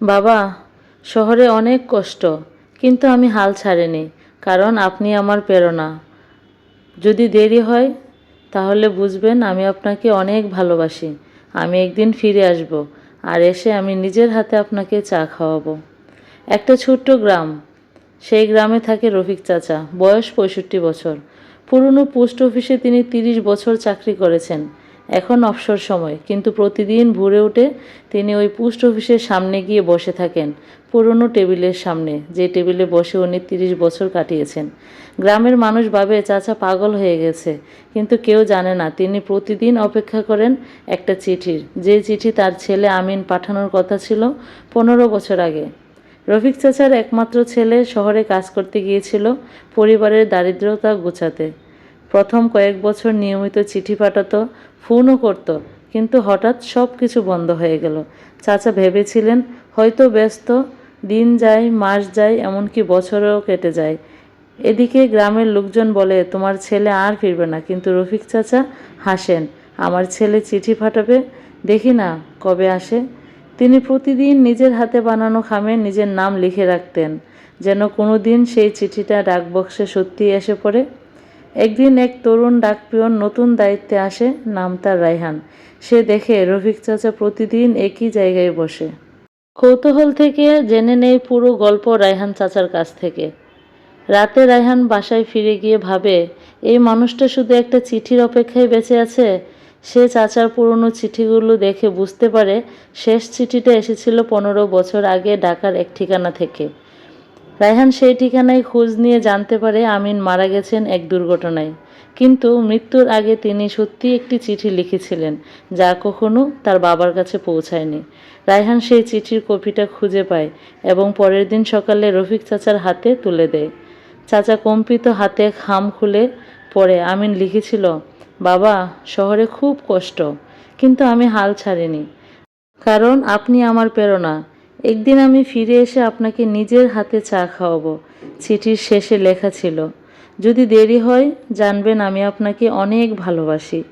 বাবা, শহরে অনেক কষ্ট, কিন্তু আমি হাল ছাড়িনি, কারণ আপনি আমার প্রেরণা। যদি দেরি হয়, তাহলে বুঝবেন আমি আপনাকে অনেক ভালোবাসি। আমি একদিন ফিরে আসব, আর এসে আমি নিজের হাতে আপনাকে চা খাওয়াবো। একটা ছোট্ট গ্রাম, সেই গ্রামে থাকে রফিক চাচা, বয়স পঁয়ষট্টি বছর। পুরনো পোস্ট অফিসে তিনি তিরিশ বছর চাকরি করেছেন। এখন অবসর সময়, কিন্তু প্রতিদিন ভোরে উঠে তিনি ওই পোস্ট অফিসের সামনে গিয়ে বসে থাকেন, পুরনো টেবিলের সামনে, যে টেবিলে বসে উনি তিরিশ বছর কাটিয়েছেন। গ্রামের মানুষ ভাবে, চাচা পাগল হয়ে গেছে। কিন্তু কেউ জানে না, তিনি প্রতিদিন অপেক্ষা করেন একটা চিঠির, যে চিঠি তার ছেলে আমিন পাঠানোর কথা ছিল পনেরো বছর আগে। রফিক চাচার একমাত্র ছেলে শহরে কাজ করতে গিয়েছিল, পরিবারের দারিদ্রতা গোছাতে। প্রথম কয়েক বছর নিয়মিত চিঠি পাঠাতো, ফোনও করতো, কিন্তু হঠাৎ সব কিছু বন্ধ হয়ে গেল। চাচা ভেবেছিলেন, হয়তো ব্যস্ত, দিন যায়, মাস যায়, এমনকি বছরও কেটে যায়। এদিকে গ্রামের লোকজন বলে, তোমার ছেলে আর ফিরবে না। কিন্তু রফিক চাচা হাসেন, আমার ছেলে চিঠি ফাটাবে দেখি না কবে আসে। তিনি প্রতিদিন নিজের হাতে বানানো খামে নিজের নাম লিখে রাখতেন, যেন কোনো দিন সেই চিঠিটা ডাকবক্সে সত্যি এসে পড়ে। একদিন এক তরুণ ডাকপিয়ন নতুন দায়িত্বে আসে, নাম তার রায়হান। সে দেখে রফিক চাচা প্রতিদিন একই জায়গায় বসে। কৌতূহল থেকে জেনে নেই পুরো গল্প রায়হান চাচার কাছ থেকে। রাতে রায়হান বাসায় ফিরে গিয়ে ভাবে, এই মানুষটা শুধু একটা চিঠির অপেক্ষায় বেঁচে আছে? সে চাচার পুরনো চিঠিগুলো দেখে বুঝতে পারে, শেষ চিঠিটা এসেছিল পনেরো বছর আগে ঢাকার এক ঠিকানা থেকে। রায়হান সেই ঠিকানায় খোঁজ নিয়ে জানতে পারে আমিন মারা গেছেন এক দুর্ঘটনায়। কিন্তু মৃত্যুর আগে তিনি সত্যি একটি চিঠি লিখেছিলেন, যা কখনো তার বাবার কাছে পৌঁছায়নি। রায়হান সেই চিঠির কপিটা খুঁজে পায় এবং পরের দিন সকালে রফিক চাচার হাতে তুলে দেয়। চাচা কম্পিত হাতে খাম খুলে পড়ে আমিন লিখেছিল, বাবা, শহরে খুব কষ্ট, কিন্তু আমি হাল ছাড়িনি। কারণ আপনি আমার প্রেরণা একদিন আমি ফিরে এসে আপনাকে নিজের হাতে চা খাওয়াবো। চিঠির শেষে লেখা ছিল, যদি দেরি হয়, জানবেন আমি আপনাকে অনেক ভালোবাসি।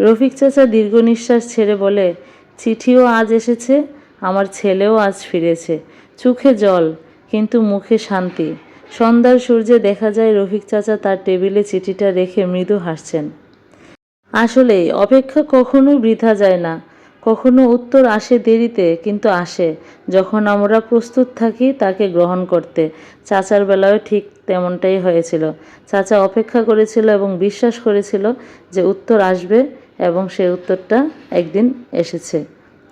রফিক চাচা দীর্ঘ নিঃশ্বাস ছেড়ে বলে, চিঠিও আজ এসেছে, আমার ছেলেও আজ ফিরেছে। চোখে জল, কিন্তু মুখে শান্তি। সন্ধ্যার সূর্যে দেখা যায় রফিক চাচা তার টেবিলে চিঠিটা রেখে মৃদু হাসছেন। আসলে অপেক্ষা কখনোই বৃথা যায় না। কখনো উত্তর আসে দেরিতে, কিন্তু আসে। যখন আমরা প্রস্তুত থাকি তাকে গ্রহণ করতে। চাচার বেলায় ঠিক তেমনটাই হয়েছিল। চাচা অপেক্ষা করেছিল এবং বিশ্বাস করেছিল যে উত্তর আসবে এবং সে উত্তরটা একদিন এসেছে।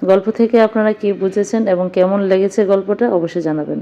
গল্প থেকে আপনারা কি বুঝেছেন এবং কেমন লেগেছে গল্পটা অবশ্যই জানাবেন।